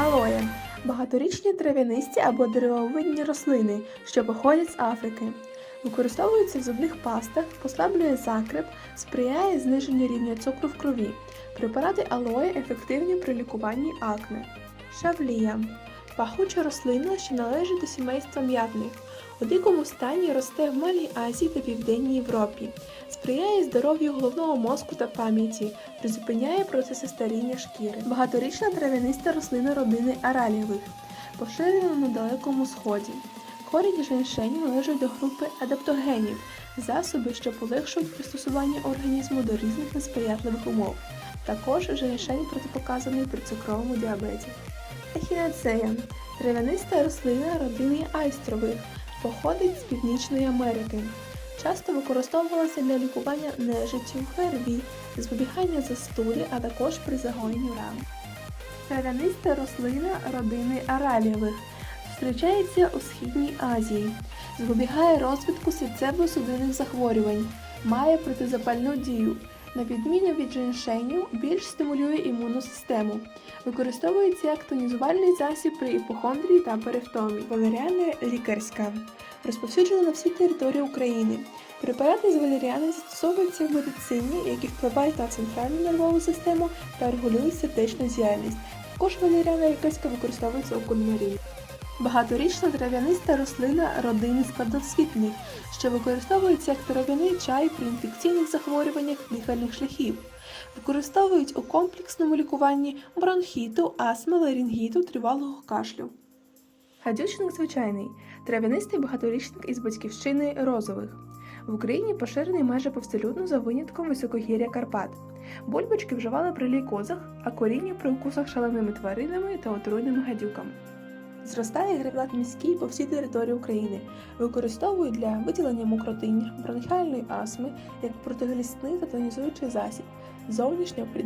Алоє багаторічні трав'янисті або деревовидні рослини, що походять з Африки. Використовуються в зубних пастах, послаблює закреп, сприяє зниженню рівня цукру в крові. Препарати алоє ефективні при лікуванні акне. Шавлія пахуча рослина, що належить до сімейства м'ятних. У дикому стані росте в Малій Азії та Південній Європі. Сприяє здоров'ю головного мозку та пам'яті, призупиняє процеси старіння шкіри. Багаторічна трав'яниста рослина родини аралієвих, поширена на Далекому Сході. Корінь женьшеню належать до групи адаптогенів, засоби, що полегшують пристосування організму до різних несприятливих умов. Також женьшень протипоказаний при цукровому діабеті. Ехінацея трав'яниста рослина родини айстрових, походить з Північної Америки. Часто використовувалася для лікування нежиттю, ГРВІ, запобігання застуді, а також при загоєнні ран. Трав'яниста рослина родини аралієвих зустрічається у Східній Азії, запобігає розвитку серцево-судинних захворювань, має протизапальну дію. На відміну від женьшеню, більш стимулює імунну систему. Використовується як тонізувальний засіб при іпохондрії та перевтомі. Валеріана лікарська розповсюджена на всій території України. Препарати з валеріани застосовуються в медицині, які впливають на центральну нервову систему та регулюють сердечну діяльність. Також валеріана лікарська використовується у кулінарії. Багаторічна трав'яниста рослина родини складосвітних, що використовується як трав'яний чай при інфекційних захворюваннях дихальних шляхів. Використовують у комплексному лікуванні бронхіту, астми, ларингіту, тривалого кашлю. Гадючник звичайний трав'янистий багаторічник із батьківщини розових. В Україні поширений майже повсюдно за винятком високогір'я Карпат. Бульбочки вживали при лейкозах, а коріння при укусах шаленими тваринами та отруйними гадюками. Зростає грибнат міський по всій території України. Використовують для виділення мокротиння, бронхіальної астми як протиглісний та тонізуючий засіб, зовнішньо при.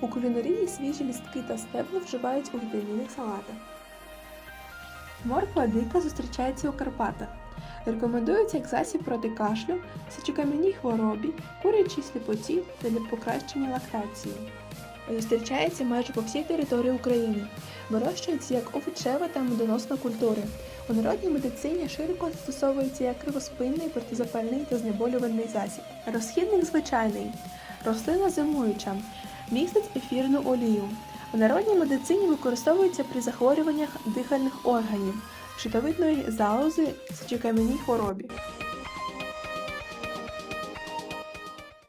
У кулінарії свіжі лістки та стебла вживають у вітамінних салатах. Морква дика зустрічається у Карпатах. Рекомендується як засіб проти кашлю, сечокам'яній хворобі, курячій сліпоті та для покращення лактації. Зустрічається майже по всій території України. Вирощується як овочева та медоносна культури. У народній медицині широко застосовується як кривоспинний, протизапальний та знеболювальний засіб. Розхідник звичайний. Рослина зимуюча. Містить ефірну олію. У народній медицині використовується при захворюваннях дихальних органів, щитовидної залози, сечокам'яній хворобі.